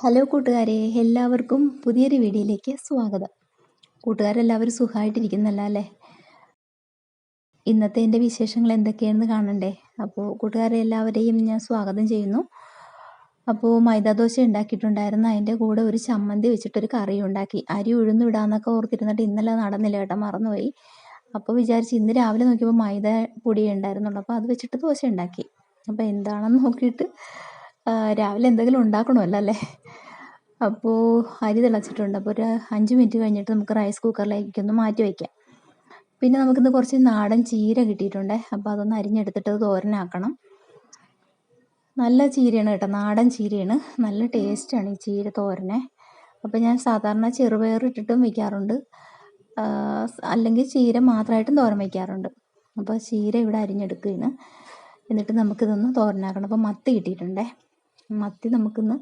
Hello കൂട്ടുകാരെ എല്ലാവർക്കും പുതിയൊരു വീഡിയോയിലേക്ക് സ്വാഗതം. കൂട്ടുകാരെല്ലാവരും സുഖമായിട്ടിരിക്കുന്നല്ല അല്ലേ? ഇന്നത്തെ എന്റെ വിശേഷങ്ങൾ എന്തൊക്കെയാണെന്ന് കാണണ്ടേ? അപ്പോൾ കൂട്ടുകാരെ എല്ലാവരെയും ഞാൻ സ്വാഗതം ചെയ്യുന്നു. അപ്പോൾ മൈദാദോശ ഉണ്ടാക്കിയിട്ടുണ്ടായിരുന്നു. അതിന്റെ കൂടെ ഒരു ചമ്മന്തി വെച്ചിട്ടൊരു കറി ഉണ്ടാക്കി. അരി ഉഴുന്നു വിടാന്നൊക്കെ ഓർത്തിരുന്നിട്ട് ഇന്നലെ നടന്നില്ല കേട്ടോ മറന്നുപോയി. അപ്പോൾ വിചാരിച്ച് ഇന്ന് രാവിലെ നോക്കിയപ്പോൾ മൈദ പൊടി ഉണ്ടായിരുന്നുള്ളൂ അപ്പോൾ അത് വെച്ചിട്ട് ദോശ ഉണ്ടാക്കി. അപ്പോൾ എന്താണെന്ന് നോക്കിയിട്ട് രാവിലെ എന്തെങ്കിലും ഉണ്ടാക്കണമല്ലോ അല്ലേ? അപ്പോൾ അരി തിളച്ചിട്ടുണ്ട്. അപ്പോൾ ഒരു അഞ്ച് മിനിറ്റ് കഴിഞ്ഞിട്ട് നമുക്ക് റൈസ് കുക്കറിലേക്ക് ഒന്ന് മാറ്റി വയ്ക്കാം പിന്നെ നമുക്കിന്ന് കുറച്ച് നാടൻ ചീര കിട്ടിയിട്ടുണ്ട്. അപ്പോൾ അതൊന്ന് അരിഞ്ഞെടുത്തിട്ട് തോരനാക്കണം. നല്ല ചീരയാണ് കേട്ടോ. നാടൻ ചീരയാണ്. നല്ല ടേസ്റ്റാണ് ഈ ചീര തോരനെ. അപ്പോൾ ഞാൻ സാധാരണ ചെറുപയർ ഇട്ടിട്ടും വയ്ക്കാറുണ്ട് അല്ലെങ്കിൽ ചീര മാത്രമായിട്ടും തോരൻ വയ്ക്കാറുണ്ട് അപ്പോൾ ചീര ഇവിടെ അരിഞ്ഞെടുക്കുകയാണ്. എന്നിട്ട് നമുക്കിതൊന്ന് തോരനാക്കണം. അപ്പോൾ മത്തി കിട്ടിയിട്ടുണ്ടേ. മത്തി നമുക്കിന്ന്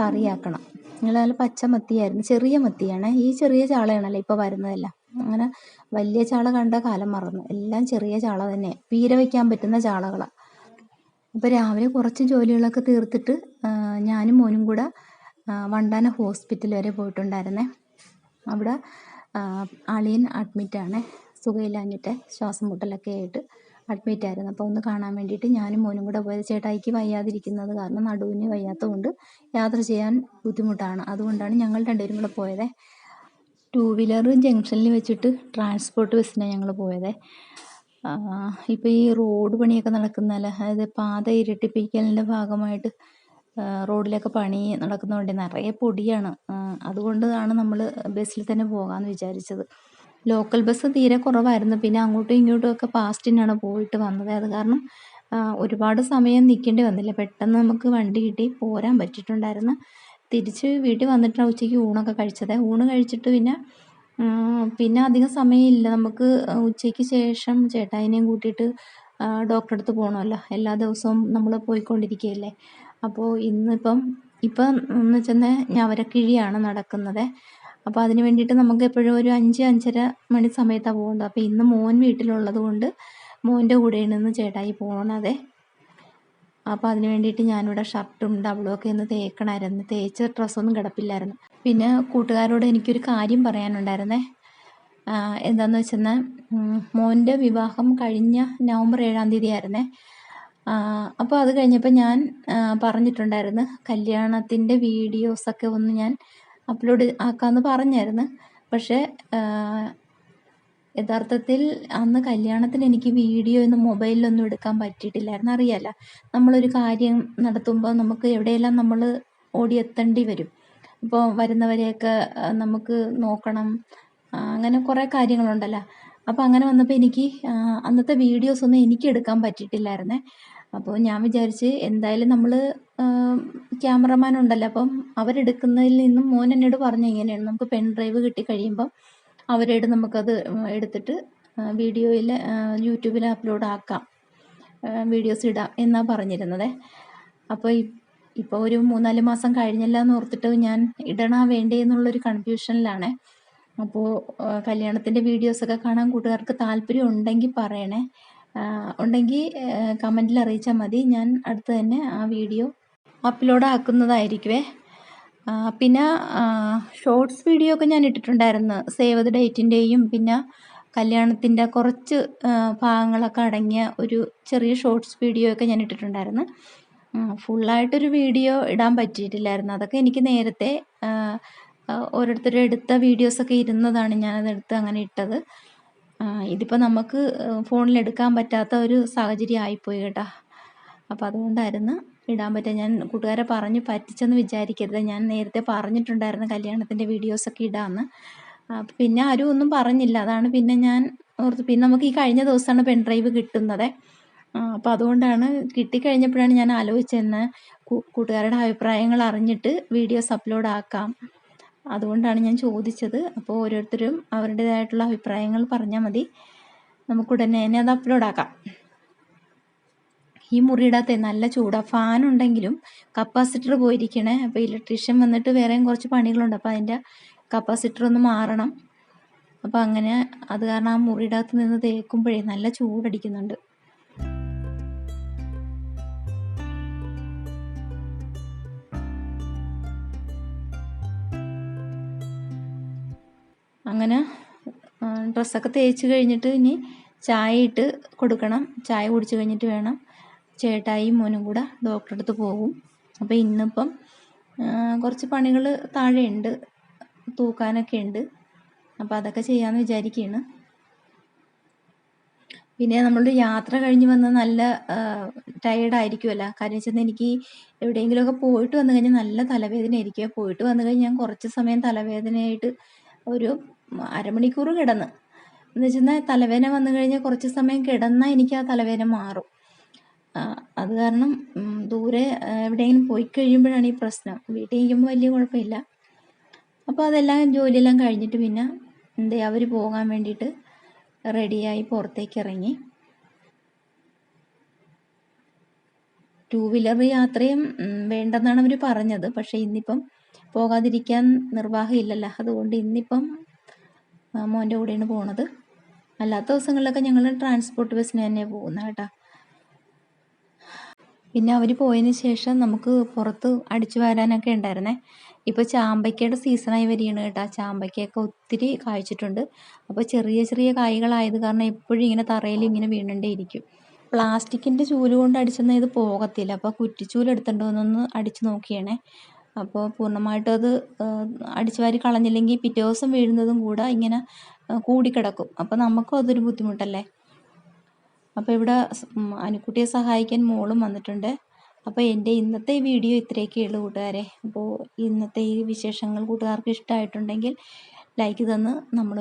കറിയാക്കണം. നല്ല പച്ച മത്തിയായിരുന്നു. ചെറിയ മത്തിയാണ്. ഈ ചെറിയ ചാളയാണല്ലോ ഇപ്പോൾ വരുന്നതല്ല. അങ്ങനെ വലിയ ചാള കണ്ട കാലം മറന്നു. എല്ലാം ചെറിയ ചാള തന്നെ പീര വയ്ക്കാൻ പറ്റുന്ന ചാളകളാണ് അപ്പോൾ രാവിലെ കുറച്ച് ജോലികളൊക്കെ തീർത്തിട്ട് ഞാനും മോനും കൂടെ വണ്ടാന ഹോസ്പിറ്റൽ വരെ പോയിട്ടുണ്ടായിരുന്നേ. അവിടെ അളിയൻ അഡ്മിറ്റാണ് സുഖമില്ലാഞ്ഞിട്ട് ശ്വാസം മുട്ടലൊക്കെ ആയിട്ട് അഡ്മിറ്റ് ആയിരുന്നു. അപ്പോൾ ഒന്ന് കാണാൻ വേണ്ടിയിട്ട് ഞാനും മോനും കൂടെ പോയത് ചേട്ടായിക്ക് വയ്യാതിരിക്കുന്നത് കാരണം നടുവിന് വയ്യാത്തതുകൊണ്ട് യാത്ര ചെയ്യാൻ ബുദ്ധിമുട്ടാണ്. അതുകൊണ്ടാണ് ഞങ്ങൾ രണ്ടുപേരും കൂടെ പോയത്. ടൂ വീലർ ജംഗ്ഷനിൽ വെച്ചിട്ട് ട്രാൻസ്പോർട്ട് ബസ്സിനാണ് ഞങ്ങൾ പോയത്. ഇപ്പോൾ ഈ റോഡ് പണിയൊക്കെ നടക്കുന്നതല്ല അതായത് പാത ഇരട്ടിപ്പിക്കലിന്റെ ഭാഗമായിട്ട് റോഡിലൊക്കെ പണി നടക്കുന്നതുകൊണ്ട് നിറയെ പൊടിയാണ്. അതുകൊണ്ടാണ് നമ്മൾ ബസ്സിൽ തന്നെ പോകാമെന്ന് വിചാരിച്ചത്. ലോക്കൽ ബസ് തീരെ കുറവായിരുന്നു. പിന്നെ അങ്ങോട്ടും ഇങ്ങോട്ടും ഒക്കെ പാസ്റ്റിനാണ് പോയിട്ട് വന്നത്. അത് കാരണം ഒരുപാട് സമയം നിൽക്കേണ്ടി വന്നില്ല. പെട്ടെന്ന് നമുക്ക് വണ്ടി കിട്ടി പോരാൻ പറ്റിയിട്ടുണ്ടായിരുന്നു. തിരിച്ച് വീട്ടിൽ വന്നിട്ടാണ് ഉച്ചയ്ക്ക് ഊണൊക്കെ കഴിച്ചത്. ഊണ് കഴിച്ചിട്ട് പിന്നെ പിന്നെ അധികം സമയമില്ല. നമുക്ക് ഉച്ചയ്ക്ക് ശേഷം ചേട്ടായിനെയും കൂട്ടിയിട്ട് ഡോക്ടറെ അടുത്ത് പോകണമല്ലോ എല്ലാ ദിവസവും നമ്മൾ പോയിക്കൊണ്ടിരിക്കുകയല്ലേ. അപ്പോൾ ഇന്നിപ്പം ഇപ്പം എന്ന് വെച്ചാൽ ഞവരക്കിഴിയാണ് നടക്കുന്നത്. അപ്പോൾ അതിന് വേണ്ടിയിട്ട് നമുക്ക് എപ്പോഴും ഒരു അഞ്ച് അഞ്ചര മണി സമയത്താണ് പോകേണ്ടത് അപ്പോൾ ഇന്ന് മോൻ വീട്ടിലുള്ളത് കൊണ്ട് മോന്റെ കൂടെ ഇന്ന് ചേട്ടായി പോകണത് അപ്പോൾ അതിന് വേണ്ടിയിട്ട് ഞാനിവിടെ ഷർട്ടും ഡബിളും ഒക്കെ ഒന്ന് തേക്കണമായിരുന്നു തേച്ച ഡ്രസ്സൊന്നും കിടപ്പില്ലായിരുന്നു. പിന്നെ കൂട്ടുകാരോട് എനിക്കൊരു കാര്യം പറയാനുണ്ടായിരുന്നേ. എന്താണെന്ന് വെച്ചെന്നാൽ മോന്റെ വിവാഹം കഴിഞ്ഞ നവംബർ ഏഴാം തീയതി ആയിരുന്നേ അപ്പോൾ അത് കഴിഞ്ഞപ്പോൾ ഞാൻ പറഞ്ഞിട്ടുണ്ടായിരുന്നു കല്യാണത്തിന്റെ വീഡിയോസൊക്കെ ഒന്ന് ഞാൻ അപ്ലോഡ് ആക്കാമെന്ന് പറഞ്ഞായിരുന്നു. പക്ഷേ യഥാർത്ഥത്തിൽ അന്ന് കല്യാണത്തിന് എനിക്ക് വീഡിയോ ഒന്നും മൊബൈലിലൊന്നും എടുക്കാൻ പറ്റിയിട്ടില്ലായിരുന്നു. അറിയാല്ല നമ്മളൊരു കാര്യം നടത്തുമ്പോൾ നമുക്ക് എവിടെയെല്ലാം നമ്മൾ ഓടിയെത്തേണ്ടി വരും. ഇപ്പോൾ വരുന്നവരെയൊക്കെ നമുക്ക് നോക്കണം അങ്ങനെ കുറേ കാര്യങ്ങളുണ്ടല്ലോ. അപ്പോൾ അങ്ങനെ വന്നപ്പോൾ എനിക്ക് അന്നത്തെ വീഡിയോസ് ഒന്നും എനിക്ക് എടുക്കാൻ പറ്റിയിട്ടില്ലായിരുന്നേ. അപ്പോൾ ഞാൻ വിചാരിച്ച് എന്തായാലും നമ്മൾ ക്യാമറമാൻ ഉണ്ടല്ലോ. അപ്പം അവരെടുക്കുന്നതിൽ നിന്നും മോൻ എന്നോട് പറഞ്ഞു ഇങ്ങനെയാണ്. നമുക്ക് പെൻ ഡ്രൈവ് കിട്ടിക്കഴിയുമ്പം അവരോട് നമുക്കത് എടുത്തിട്ട് വീഡിയോയിൽ യൂട്യൂബിൽ അപ്ലോഡ് ആക്കാം. വീഡിയോസ് ഇടാം എന്നാണ് പറഞ്ഞിരുന്നത്. അപ്പോൾ ഇപ്പോൾ ഒരു മൂന്നാൽ മാസം കഴിഞ്ഞല്ല എന്ന് ഓർത്തിട്ട് ഞാൻ ഇടണ വേണ്ടേ എന്നുള്ളൊരു കൺഫ്യൂഷനിലാണ് അപ്പോൾ കല്യാണത്തിന്റെ വീഡിയോസൊക്കെ കാണാൻ കൂട്ടുകാർക്ക് താല്പര്യം ഉണ്ടെങ്കിൽ പറയണേ. ഉണ്ടെങ്കിൽ കമന്റിൽ അറിയിച്ചാൽ മതി. ഞാൻ അടുത്ത് തന്നെ ആ വീഡിയോ അപ്ലോഡ് ആക്കുന്നതായിരിക്കുമേ പിന്നെ ഷോർട്സ് വീഡിയോ ഒക്കെ ഞാൻ ഇട്ടിട്ടുണ്ടായിരുന്നു. സേവ് ദ ഡേറ്റിന്റെയും പിന്നെ കല്യാണത്തിന്റെ കുറച്ച് ഭാഗങ്ങളൊക്കെ അടങ്ങിയ ഒരു ചെറിയ ഷോർട്സ് വീഡിയോ ഒക്കെ ഞാൻ ഇട്ടിട്ടുണ്ടായിരുന്നു. ഫുള്ളായിട്ടൊരു വീഡിയോ ഇടാൻ പറ്റിയിട്ടില്ലായിരുന്നു. അതൊക്കെ എനിക്ക് നേരത്തെ ഓരോരുത്തരും എടുത്ത വീഡിയോസൊക്കെ ഇരുന്നതാണ് ഞാനതെടുത്ത് അങ്ങനെ ഇട്ടത്. ഇതിപ്പോൾ നമുക്ക് ഫോണിൽ എടുക്കാൻ പറ്റാത്ത ഒരു സാഹചര്യം ആയിപ്പോയി കേട്ടോ. അപ്പോൾ അതുകൊണ്ടായിരുന്നു. ഇടാൻ പറ്റുക. ഞാൻ കൂട്ടുകാരെ പറഞ്ഞ് പറ്റിച്ചെന്ന് വിചാരിക്കരുത്. ഞാൻ നേരത്തെ പറഞ്ഞിട്ടുണ്ടായിരുന്നു കല്യാണത്തിന്റെ വീഡിയോസൊക്കെ ഇടാമെന്ന് പിന്നെ ആരും ഒന്നും പറഞ്ഞില്ല. അതാണ് പിന്നെ ഞാൻ ഓർത്ത് പിന്നെ നമുക്ക് ഈ കഴിഞ്ഞ ദിവസമാണ് പെൻ ഡ്രൈവ് കിട്ടുന്നത്. അപ്പോൾ അതുകൊണ്ടാണ് കിട്ടിക്കഴിഞ്ഞപ്പോഴാണ് ഞാൻ ആലോചിച്ചതെന്ന് കൂട്ടുകാരുടെ അഭിപ്രായങ്ങൾ അറിഞ്ഞിട്ട് വീഡിയോസ് അപ്ലോഡ് ആക്കാം. അതുകൊണ്ടാണ് ഞാൻ ചോദിച്ചത്. അപ്പോൾ ഓരോരുത്തരും അവരുടേതായിട്ടുള്ള അഭിപ്രായങ്ങൾ പറഞ്ഞാൽ മതി. നമുക്കുടനെ തന്നെ അത് അപ്ലോഡ് ആക്കാം. ഈ മുറിയിടാത്ത നല്ല ചൂടാണ് ഫാൻ ഉണ്ടെങ്കിലും കപ്പാസിറ്റർ പോയിരിക്കണേ. അപ്പോൾ ഇലക്ട്രീഷ്യൻ വന്നിട്ട് വേറെയും കുറച്ച് പണികളുണ്ട്. അപ്പോൾ അതിന്റെ കപ്പാസിറ്റർ ഒന്ന് മാറണം. അപ്പോൾ അങ്ങനെ അത് കാരണം ആ മുറിയുടെ നിന്ന് തേക്കുമ്പോഴേ നല്ല ചൂടടിക്കുന്നുണ്ട്. അങ്ങനെ ഡ്രസ്സൊക്കെ തേച്ച് കഴിഞ്ഞിട്ട് ഇനി ചായ ഇട്ട് കൊടുക്കണം. ചായ കുടിച്ച് കഴിഞ്ഞിട്ട് വേണം. ചേട്ടായിയും മോനും കൂടെ ഡോക്ടറെ അടുത്ത് പോകും. അപ്പോൾ ഇന്നിപ്പം കുറച്ച് പണികൾ താഴെ ഉണ്ട് തൂക്കാനൊക്കെ ഉണ്ട്. അപ്പോൾ അതൊക്കെ ചെയ്യാമെന്ന് വിചാരിക്കുകയാണ് പിന്നെ നമ്മളൊരു യാത്ര കഴിഞ്ഞ് വന്ന് നല്ല ടയേർഡായിരിക്കുമല്ലോ കാരണം വെച്ചാൽ എനിക്ക് എവിടെയെങ്കിലുമൊക്കെ പോയിട്ട് വന്നു കഴിഞ്ഞാൽ നല്ല തലവേദന ആയിരിക്കും. പോയിട്ട് വന്നു കഴിഞ്ഞാൽ ഞാൻ കുറച്ച് സമയം തലവേദനയായിട്ട് ഒരു അരമണിക്കൂർ കിടന്ന്. എന്ന് വെച്ചാൽ തലവേദന വന്നു കഴിഞ്ഞാൽ കുറച്ച് സമയം കിടന്നാൽ എനിക്ക് ആ തലവേദന മാറും. അത് കാരണം ദൂരെ എവിടെയെങ്കിലും പോയി കഴിയുമ്പോഴാണ് ഈ പ്രശ്നം. വീട്ടിൽ ഇരിക്കുമ്പോൾ വലിയ കുഴപ്പമില്ല. അപ്പോൾ അതെല്ലാം ജോലിയെല്ലാം കഴിഞ്ഞിട്ട് പിന്നെ എന്തേ അവർ പോകാൻ വേണ്ടിയിട്ട് റെഡിയായി പുറത്തേക്ക് ഇറങ്ങി ടൂ വീലർ യാത്രയും വേണ്ടെന്നാണ് അവർ പറഞ്ഞത്. പക്ഷേ ഇന്നിപ്പം പോകാതിരിക്കാൻ നിർവാഹമില്ലല്ലോ. അതുകൊണ്ട് ഇന്നിപ്പം മോന്റെ കൂടെയാണ് പോണത്. അല്ലാത്ത ദിവസങ്ങളിലൊക്കെ ഞങ്ങൾ ട്രാൻസ്പോർട്ട് ബസ്സിന് തന്നെ പോകുന്ന കേട്ടോ. പിന്നെ അവർ പോയതിന് ശേഷം നമുക്ക് പുറത്ത് അടിച്ചു വരാനൊക്കെ ഉണ്ടായിരുന്നേ. ഇപ്പോൾ ചാമ്പയ്ക്കയുടെ സീസണായി വരികയാണ് കേട്ടോ. ചാമ്പയ്ക്കയൊക്കെ ഒത്തിരി കായ്ച്ചിട്ടുണ്ട്. അപ്പോൾ ചെറിയ ചെറിയ കായ്കളായത് കാരണം എപ്പോഴും ഇങ്ങനെ തറയിൽ ഇങ്ങനെ വീണുകൊണ്ടേ ഇരിക്കും. പ്ലാസ്റ്റിക്കിന്റെ ചൂൽ കൊണ്ട് അടിച്ചെന്നാൽ ഇത് പോകത്തില്ല. അപ്പോൾ കുറ്റിച്ചൂൽ എടുത്തിട്ടുണ്ടോ എന്നൊന്ന് അടിച്ച് നോക്കിയാണേ. അപ്പോൾ പൂർണമായിട്ടും അത് അടിച്ചു വാരി കളഞ്ഞില്ലെങ്കിൽ പിറ്റേ ദിവസം വീഴുന്നതും കൂടെ ഇങ്ങനെ കൂടിക്കിടക്കും. അപ്പോൾ നമുക്കും അതൊരു ബുദ്ധിമുട്ടല്ലേ? അപ്പോൾ ഇവിടെ അനുക്കുട്ടിയെ സഹായിക്കാൻ മോളും വന്നിട്ടുണ്ട്. അപ്പോൾ എന്റെ ഇന്നത്തെ വീഡിയോ ഇത്രയൊക്കെ ഉള്ളൂ കൂട്ടുകാരെ. അപ്പോൾ ഇന്നത്തെ ഈ വിശേഷങ്ങൾ കൂട്ടുകാർക്ക് ഇഷ്ടമായിട്ടുണ്ടെങ്കിൽ ലൈക്ക് തന്ന് നമ്മൾ